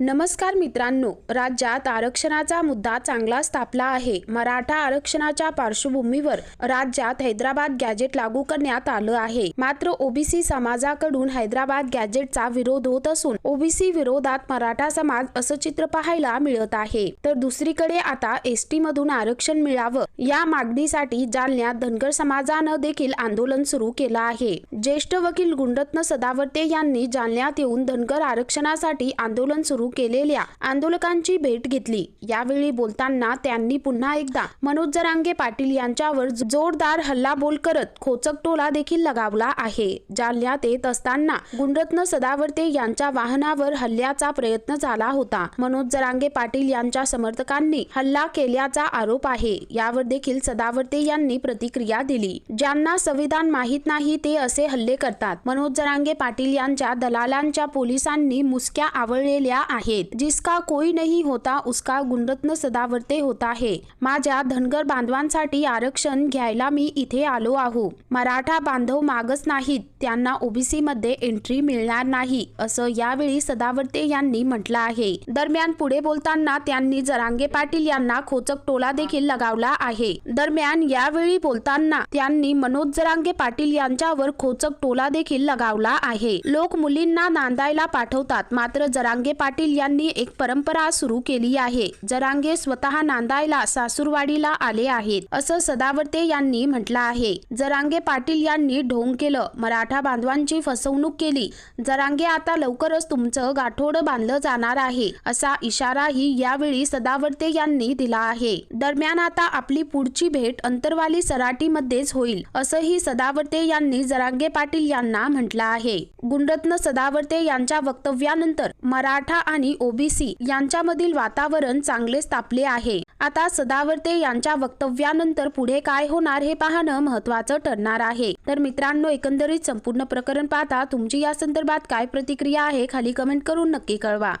नमस्कार मित्रांनो राज्यात आरक्षणाचा मुद्दा चांगलाच तापला आहे. मराठा आरक्षणाच्या पार्श्वभूमीवर राज्यात हैदराबाद गॅजेट लागू करण्यात आलं आहे. मात्र ओबीसी समाजाकडून हैदराबाद गॅजेटचा विरोध होत असून ओबीसी विरोधात मराठा समाज असं चित्र पाहायला मिळत आहे. तर दुसरीकडे आता एसटी मधून आरक्षण मिळावं या मागणीसाठी जालन्यात धनगर समाजानं देखील आंदोलन सुरू केलं आहे. ज्येष्ठ वकील गुंडत्न सदावर्ते यांनी जालन्यात येऊन धनगर आरक्षणासाठी आंदोलन सुरू केलेल्या आंदोलकांची भेट घेतली. यावेळी बोलताना त्यांनी पुन्हा एकदा मनोज जरांगे पाटील यांच्यावर जोरदार हल्लाबोल करत खोचक टोला देखील लगावला आहे जालन्यात येत असताना गुंडरत्न सदावर्ते यांच्या वाहनावर हल्ल्याचा प्रयत्न झाला होता. मनोज जरांगे पाटील यांच्या समर्थकांनी हल्ला केल्याचा आरोप आहे. यावर देखील सदावर्ते यांनी प्रतिक्रिया दिली. ज्यांना संविधान माहीत नाही ते असे हल्ले करतात. मनोज जरांगे पाटील यांच्या दलालांच्या पोलिसांनी मुसक्या आवळलेल्या आहेत. जिसका कोई नहीं होता उसका गुणरत्न सदावर्ते होता है. माझ्या धनगर बांधवांसाठी आरक्षण घ्यायला मी इथे आलो आहो. मराठा बांधव मागच नाहीत. त्यांना ओबीसी मध्ये एंट्री मिळणार नाही असं यावेळी सदावर्ते यांनी म्हटलं आहे. दरम्यान पुढे बोलताना त्यांनी जरांगे पाटील यांना खोचक टोला देखील लगावला आहे. दरम्यान यावेळी बोलताना त्यांनी मनोज जरांगे पाटील यांच्यावर खोचक टोला देखील लगावला आहे. लोक मुलींना नांदायला पाठवतात मात्र जरांगे पाटील यांनी एक परंपरा सुरू केली आहे. जरांगे स्वतः नांदायला सासूरवाडीला आले आहेत असं सदावर्ते यांनी म्हटलं आहे. जरांगे पाटील यांनी ढोंग केलं मराठा बांधवांची फसवणूक केली. जरांगे आता लवकरच तुमचं गाठोडं बांधलं जाणार आहे असा इशाराही यावेळी सदावर्ते यांनी दिला आहे. दरम्यान आता आपली पुढची भेट अंतरवाली सराटीमध्येच होईल असंही सदावर्ते यांनी जरांगे पाटील यांना म्हटलं आहे. गुंडरत्न सदावर्ते यांच्या वक्तव्यानंतर मराठा आणि ओबीसी यांच्यामधील वातावरण चांगलेच तापले आहे. आता सदावर्ते यांच्या वक्तव्यानंतर पुढे काय होणार हे पाहणं महत्वाचं ठरणार आहे. तर मित्रांनो एकंदरीत संपूर्ण प्रकरण पाहता तुमची या संदर्भात काय प्रतिक्रिया आहे खाली कमेंट करून नक्की कळवा.